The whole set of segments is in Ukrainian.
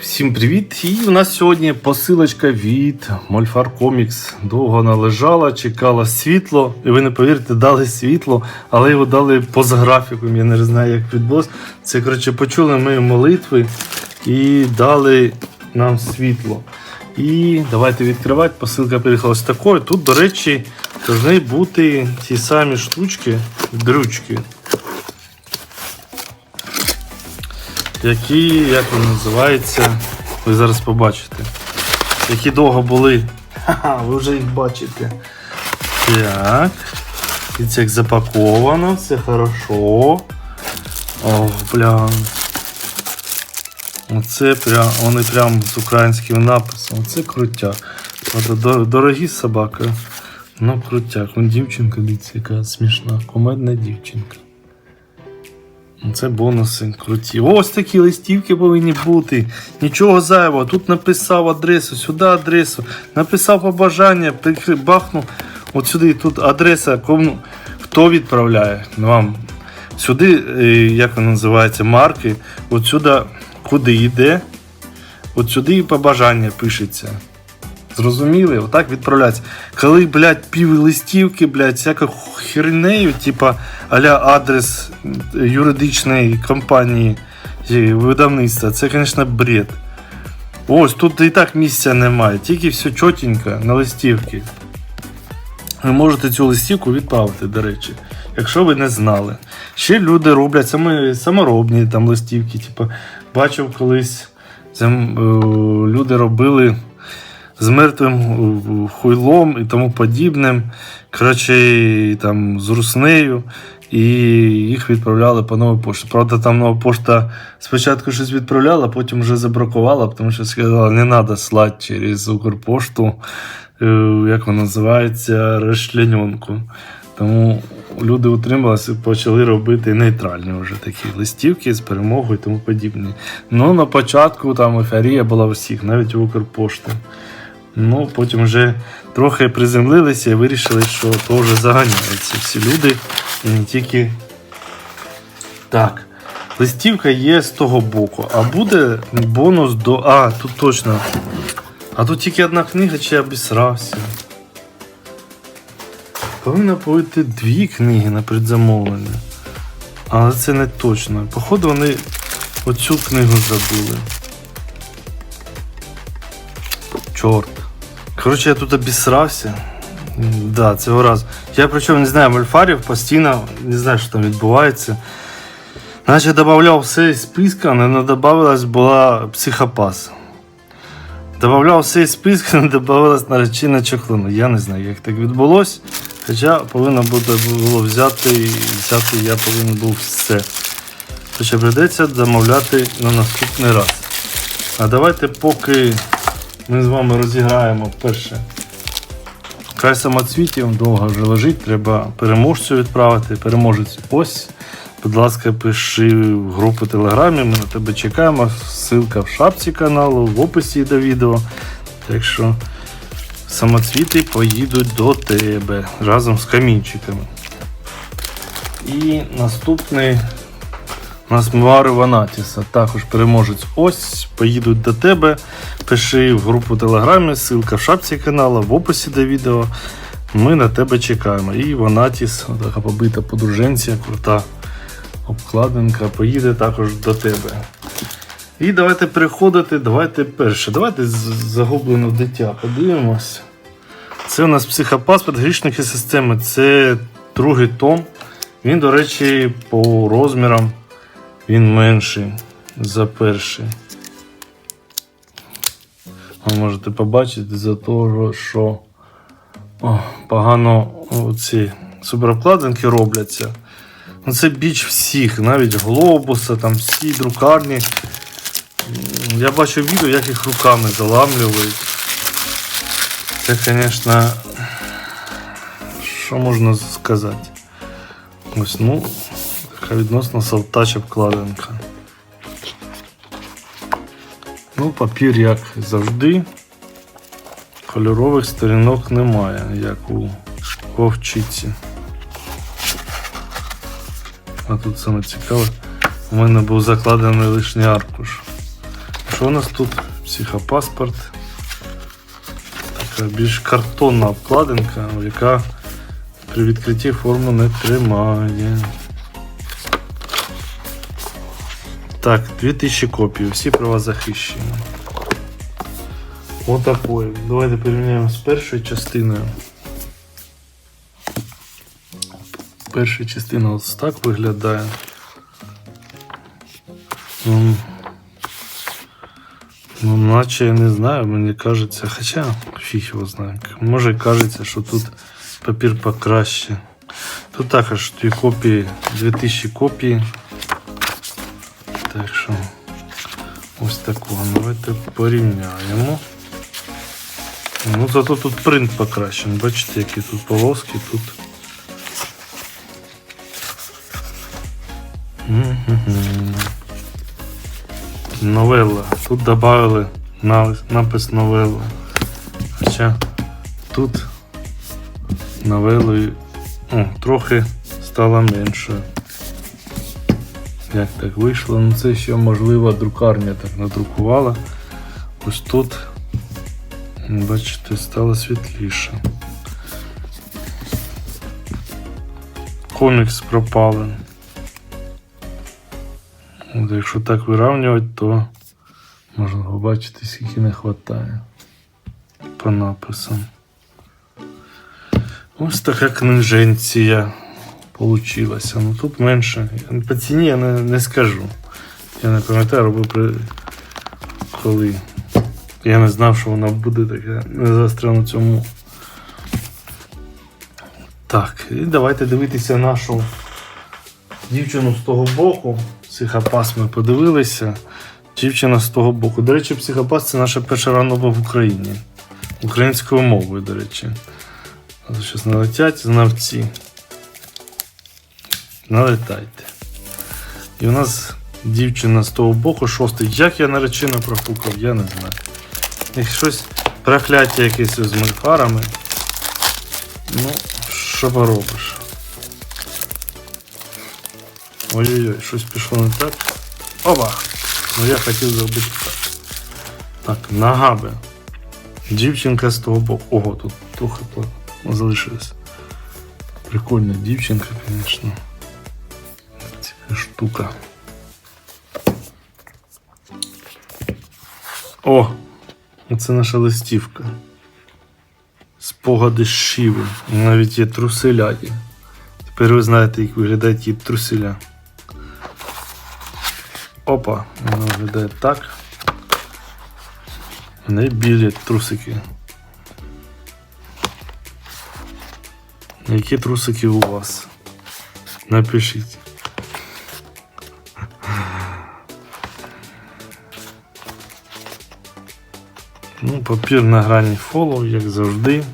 Всім привіт! І у нас сьогодні посилочка від Мольфар Комікс. Довго вона лежала, чекала світло, і ви не повірите, дали світло, але його дали поза графіком. Я не знаю, як відбулось. Це коротше почули ми молитви і дали нам світло. І давайте відкривати. Посилка приїхала ось такою. Тут, до речі, повинні бути ті самі штучки, дрючки. Які, як вони називаються, ви зараз побачите. Які довго були. Ха-ха, ви вже їх бачите. Так. І це як запаковано, все хорошо. О, бля. Оце прям, вони прям з українським написом. Оце крутяк. Дорогі собаки. Ну, крутяк. Вон дівчинка, дивіться, яка смішна. Комедна дівчинка. Це бонуси круті. Ось такі листівки повинні бути. Нічого зайвого. Тут написав адресу, сюди адресу, написав побажання, бахнув. От сюди тут адреса, кому, хто відправляє вам. Сюди, е, як воно називається, марки. От сюди, куди йде. От сюди і побажання пишеться. Зрозуміли? Отак відправляється. Коли, блядь, пів листівки, блядь, всяка хернею, типа аля адрес юридичної компанії е, видавництва, це, звісно, бред. Ось тут і так місця немає, тільки все чотенько на листівки. Ви можете цю листівку відправити, до речі, якщо ви не знали. Ще люди роблять саме, саморобні там листівки. Типу, бачив колись зам- е, люди робили з мертвим хуйлом і тому подібним. Коротше, там з руснею. І їх відправляли по новій пошті. Правда, там нова пошта спочатку щось відправляла, потім вже забракувала, тому що сказала, не треба слати через Укрпошту, е, як воно називається, розчлененку. Тому люди утрималися і почали робити нейтральні вже такі листівки з перемогою і тому подібне. Ну, на початку там еферія була всіх, навіть у Укрпошти. Ну, потім вже трохи приземлилися і вирішили, що то вже заганяються всі люди і не тільки. Так. Листівка є з того боку, а буде бонус до. А, тут точно. А тут тільки одна книга, чи я обісрався. Повинно бути дві книги на предзамовлення. Але це не точно. Походу, вони оцю книгу забули. Чорт. Коротше, я тут обісрався. Да, цього разу. Я причому не знаю мольфарів, постійно не знаю, що там відбувається. Наче додавав все із списка, але не додавалась була психопас. Добавляв все із списка, не додавалась наречена чохлина. Я не знаю, як так відбулося. Хоча повинно було взяти, взяти я повинен був все. Хоча прийдеться замовляти на наступний раз. А давайте поки ми з вами розіграємо перше. Край самоцвітів довго вже лежить, треба переможцю відправити. Переможець ось. Будь ласка, пиши в групу Телеграмі, ми на тебе чекаємо. Ссылка в шапці каналу, в описі до відео. Так що самоцвіти поїдуть до тебе разом з камінчиками. І наступний у нас Мвари Ванатіса, також переможець ось, поїдуть до тебе. Пиши в групу Телеграмі, ссылка в шапці каналу, в описі до відео. Ми на тебе чекаємо. І Ванатіс, така побита подруженця, крута обкладинка, поїде також до тебе. І давайте переходити, давайте перше. Давайте з- загублене дитя. Подивимось. Це у нас психопаспорт грішники системи. Це другий том. Він, до речі, по розмірам він менший за перший. Ви можете побачити за того, що о, погано ці суперобкладинки робляться. Ну, це біч всіх, навіть глобуса, там всі друкарні. Я бачу відео, як їх руками заламлюють. Це, звісно, що можна сказати? Ось, ну, така відносно совтача вкладинка. Ну, папір, як завжди. Кольорових сторінок немає, як у вовчиці. А тут саме цікаве, у мене був закладений лишній аркуш. що у нас тут? Психопаспорт. Така більш картонна обкладинка, яка при відкритті форму не тримає. Так, 2000 копій, всі права захищені. Отакої. Давайте порівняємо з першою частиною. Перша частина ось так виглядає. Ну, наче я не знаю, мені кажеться, хоча фіг його знає. Може кажеться, що тут папір покраще. Тут також дві копії, 2000 копій. Так що ось такого. Давайте порівняємо. Ну, зато тут принт покращений. Бачите, які тут полоски тут. Новелла. Тут добавили на- напис новелла. Хоча тут новелою трохи стало менше. Як так вийшло? Ну це ще можливо друкарня так надрукувала. Ось тут, бачите, стало світліше. Комікс пропали. От якщо так вирівнювати, то можна побачити, скільки не вистачає по написам. Ось така книженція получилася. Ну тут менше. По ціні я не, не скажу. Я не пам'ятаю, робив при... коли. Я не знав, що вона буде така не заострена на цьому. Так, і давайте дивитися нашу дівчину з того боку. Психопас ми подивилися. Дівчина з того боку. До речі, психопас це наша перша ранова в Україні. Українською мовою, до речі. Зараз налетять знавці. Налетайте. І у нас дівчина з того боку, шостий. Як я наречено профукав, я не знаю. Як щось прокляття якесь з мульфарами. Ну, що поробиш? Ой-ой-ой, щось пішло не так. Оба! Ну я хотів зробити так. Так, нагаби. Дівчинка з того боку. Ого, тут трохи залишилось. Прикольна дівчинка, звісно. Штука. О! Це наша листівка. Спогади з Шіви. Навіть є труселяді. Тепер ви знаєте, як виглядають ті труселя. Опа, вона виглядає так. В неї білі трусики. Які трусики у вас? Напишіть. Папір на грані фоллоу, як завжди.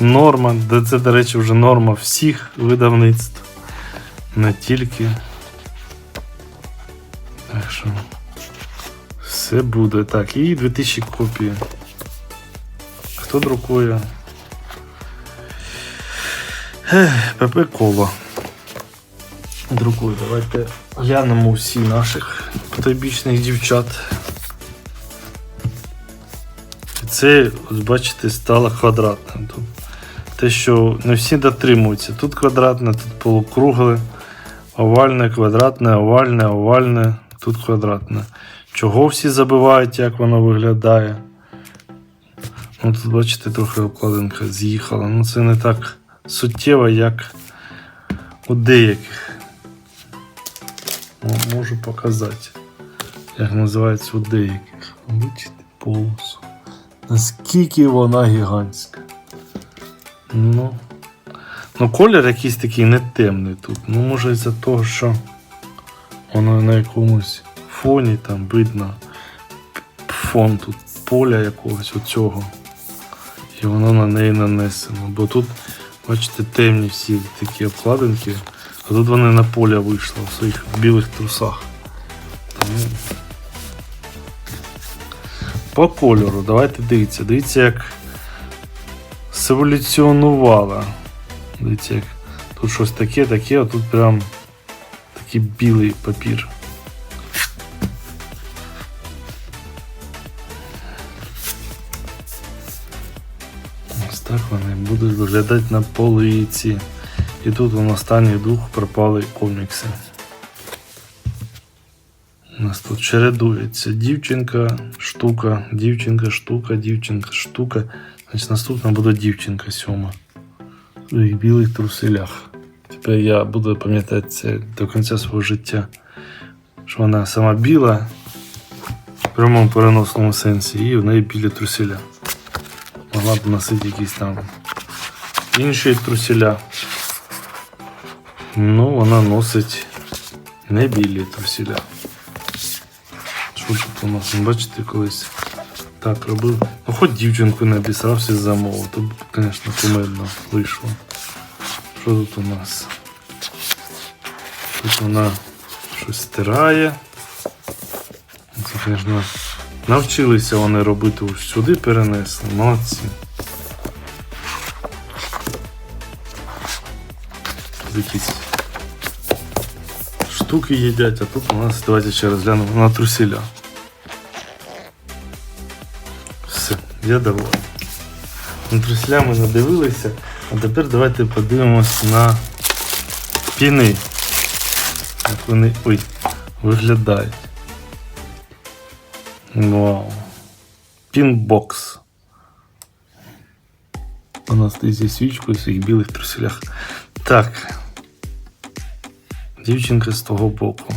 Норма, де це, до речі, вже норма всіх видавництв. Не тільки. Так що. Все буде. Так, і 2000 копій. Хто друкує? ПП Кола. Друкує. Давайте глянемо всі наших потойбічних дівчат. Це, ось бачите, стало квадратним. Тут те, що не всі дотримуються. Тут квадратне, тут полукругле, овальне, квадратне, овальне, овальне, тут квадратне. Чого всі забувають, як воно виглядає? Ну, тут, бачите, трохи обкладинка з'їхала. Ну, це не так суттєво, як у деяких. Можу показати, як називається у деяких. Бачите, полосу. Наскільки вона гігантська. Ну, ну колір якийсь такий не темний тут. Ну, може із-за того, що воно на якомусь фоні там видно фон тут поля якогось оцього. І воно на неї нанесено. Бо тут, бачите, темні всі такі обкладинки, а тут вони на поля вийшли в своїх білих трусах. По кольору, давайте дивіться, дивіться, як еволюціонувала. Дивіться, як тут щось таке, таке, а тут прям такий білий папір. Ось так вони будуть виглядати на полиці. І тут у останніх двох пропали комікси. У нас тут чередується дівчинка, штука, дівчинка, штука, дівчинка, штука. Значить, наступна буде дівчинка сьома. У їх білих труселях. Тепер я буду пам'ятати це до кінця свого життя. Що вона сама біла, в прямому переносному сенсі, і в неї білі труселя. Могла б носити якісь там інші труселя. Ну, вона носить не білі труселя. Тут у нас? Бачите, колись так робив. Ну, хоч дівчинку не обісрався за мову, то звісно, кумедно вийшло. Що тут у нас? Тут вона щось стирає. Це, звісно, навчилися вони робити ось сюди перенесли. Молодці. Якісь штуки їдять, а тут у нас давайте ще розглянемо на труселя. Я доволен. На труселя ми надивилися, а тепер давайте подивимось на піни. Як вони ой, виглядають. Вау. Пінбокс. Вона стоїть зі свічкою в своїх білих труселях. Так. Дівчинка з того боку.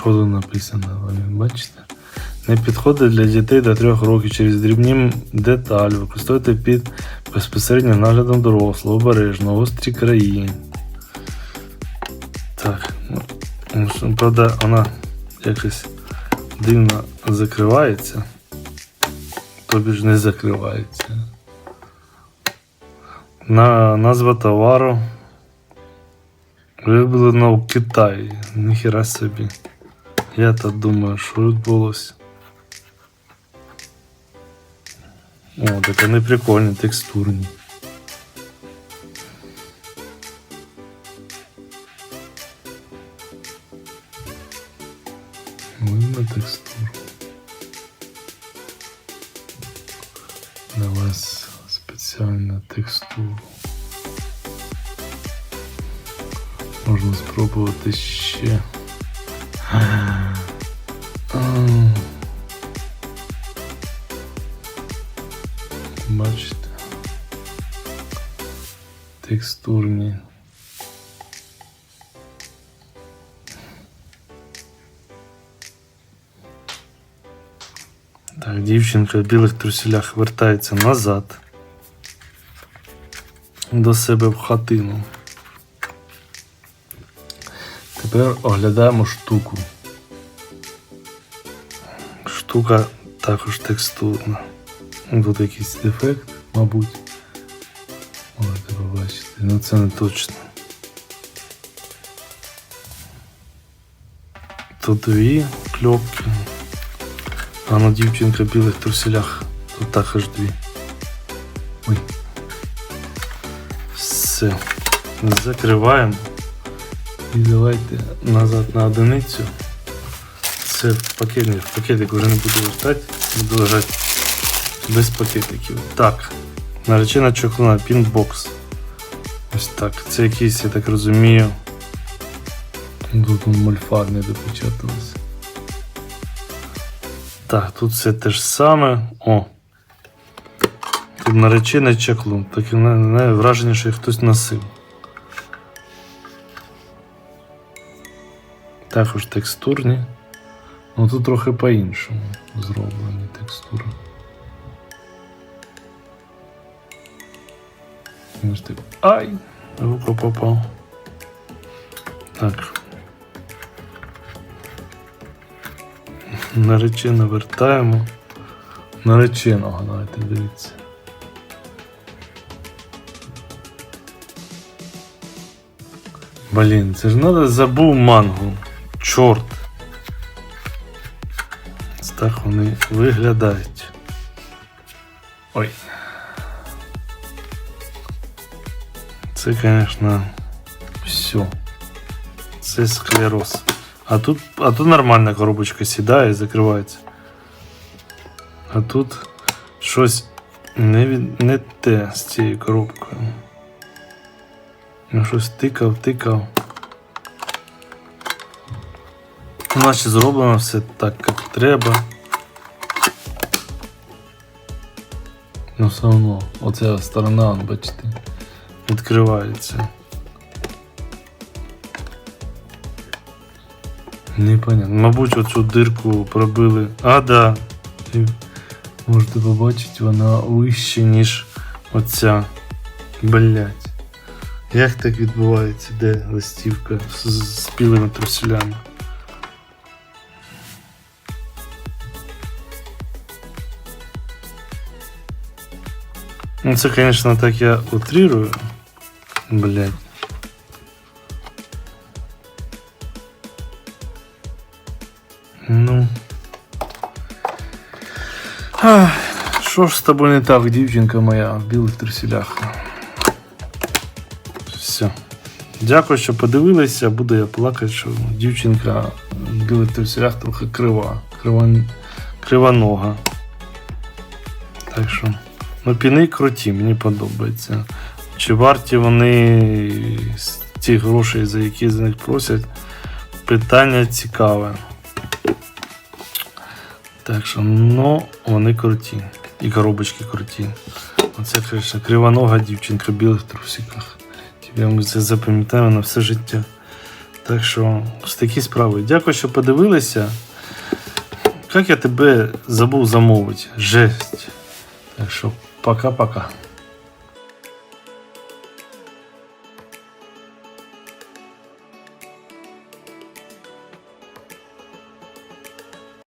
Що тут написано? Ви бачите? Не підходить для дітей до 3 років через дрібні деталі. Використовуйте під безпосереднім наглядом дорослого, обережно, гострі краї. Так. ну, ну, Правда, вона якось дивно закривається. Тобі ж не закривається. На, назва товару. Вироблено в Китаї. Ніхіра собі. Я так думаю, що відбулося. О, так вони прикольні, текстурні. Текстурні. Так, дівчинка в білих труселях вертається назад до себе в хатину. Тепер оглядаємо штуку. Штука також текстурна. Тут якийсь дефект, мабуть. Ну це не точно. Тут дві кльопки. А ну дівчинка білих труселях. Тут також дві. Ой. Все. Закриваємо. І давайте назад на одиницю. Це в пакет, в пакетик вже не буду вертати, буду лежати без пакетиків. Так. Наречена чоклуна, пінбокс. Ось так. Це якийсь, я так розумію. Тут он мольфар не допечаталось. Так, тут все те ж саме. О. Тут наречений чаклун. Таке враження, що їх хтось носив. Також текстурні. Ну тут трохи по-іншому зроблені текстури. Ось так. Ай! Рука попав. Так. Наречено вертаємо. Нареченого, давайте дивіться. Блін, це ж надо забув мангу. Чорт. Так вони виглядають. Це, звісно, все. Це склероз. А тут, а тут нормальна коробочка сідає і закривається. А тут щось не, від, не те з цією коробкою. Ну, щось тикав, тикав. Наче зроблено все так, як треба. Ну все одно, оця сторона, он, бачите, відкривається. Непонятно. Мабуть, оцю дирку пробили. А, да. Можете побачити, вона вище, ніж оця. Блять. Як так відбувається, де листівка з, з спілими труселями? Ну, це, конечно, так я утрирую. Блять. Ну. Що ж з тобою не так, дівчинка моя, в білих труселях? Все. Дякую, що подивилися. Буду я плакати, що дівчинка в білих труселях трохи крива. Крива... Кривонога. Так що. Ну, піни круті, мені подобається. Чи варті вони з тих грошей, за які за них просять? Питання цікаве. Так що, ну, вони круті. І коробочки круті. Оце, звісно, кривонога дівчинка в білих трусиках. Я ми це запам'ятаю на все життя. Так що, ось такі справи. Дякую, що подивилися. Як я тебе забув замовити? Жесть. Так що, пока-пока.